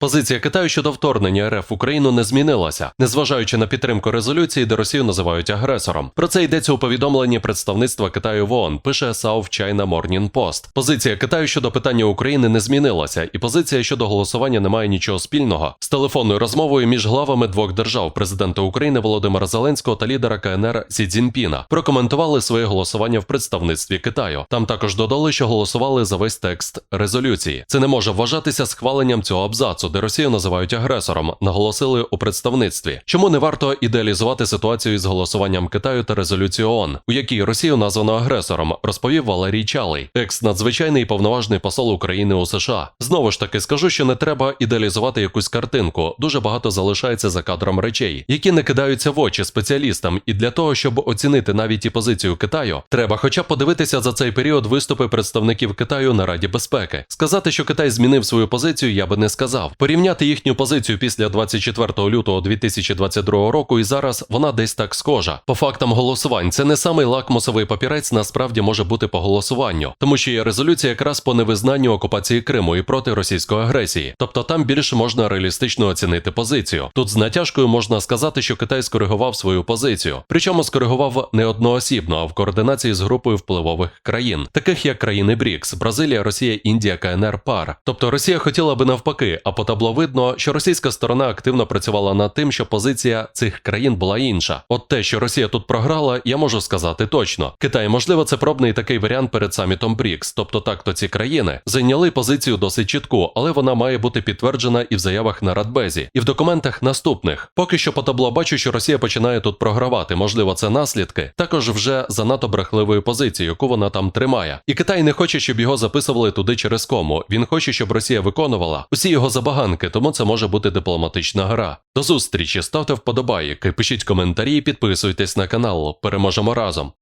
Позиція Китаю щодо вторгнення РФ в Україну не змінилася, незважаючи на підтримку резолюції, де Росію називають агресором. Про це йдеться у повідомленні представництва Китаю в ООН, пише South China Morning Post. Позиція Китаю щодо питання України не змінилася, і позиція щодо голосування не має нічого спільного з телефонною розмовою між главами двох держав президента України Володимира Зеленського та лідера КНР Сі Цзіньпіна. Прокоментували своє голосування в представництві Китаю. Там також додали, що голосували за весь текст резолюції. Це не може вважатися схваленням цього абзацу, де Росію називають агресором, наголосили у представництві. Чому не варто ідеалізувати ситуацію із голосуванням Китаю та резолюцією ООН, у якій Росію названо агресором, розповів Валерій Чалий, екс надзвичайний повноважний посол України у США. Знову ж таки скажу, що не треба ідеалізувати якусь картинку. Дуже багато залишається за кадром речей, які не кидаються в очі спеціалістам. І для того, щоб оцінити навіть і позицію Китаю, треба хоча б подивитися за цей період виступи представників Китаю на Раді безпеки. Сказати, що Китай змінив свою позицію, я би не сказав. Порівняти їхню позицію після 24 лютого 2022 року і зараз вона десь так схожа. По фактам голосувань, це не самий лакмусовий папірець насправді може бути по голосуванню, тому що є резолюція якраз по невизнанню окупації Криму і проти російської агресії. Тобто там більше можна реалістично оцінити позицію. Тут з натяжкою можна сказати, що Китай скоригував свою позицію, причому скоригував не одноосібно, а в координації з групою впливових країн, таких як країни БРІКС, Бразилія, Росія, Індія, КНР, ПАР. Тобто Росія хотіла би навпаки, а по табло видно, що російська сторона активно працювала над тим, що позиція цих країн була інша. От те, що Росія тут програла, я можу сказати точно. Китай, можливо, це пробний такий варіант перед самітом БРІКС. Тобто, так то ці країни зайняли позицію досить чітку, але вона має бути підтверджена і в заявах на Радбезі, і в документах наступних. Поки що по табло бачу, що Росія починає тут програвати. Можливо, це наслідки. Також вже занадто брехливою позицією, яку вона там тримає. І Китай не хоче, щоб його записували туди через кому. Він хоче, щоб Росія виконувала усі його забаганки, тому це може бути дипломатична гра. До зустрічі, ставте вподобайки, пишіть коментарі і підписуйтесь на канал. Переможемо разом.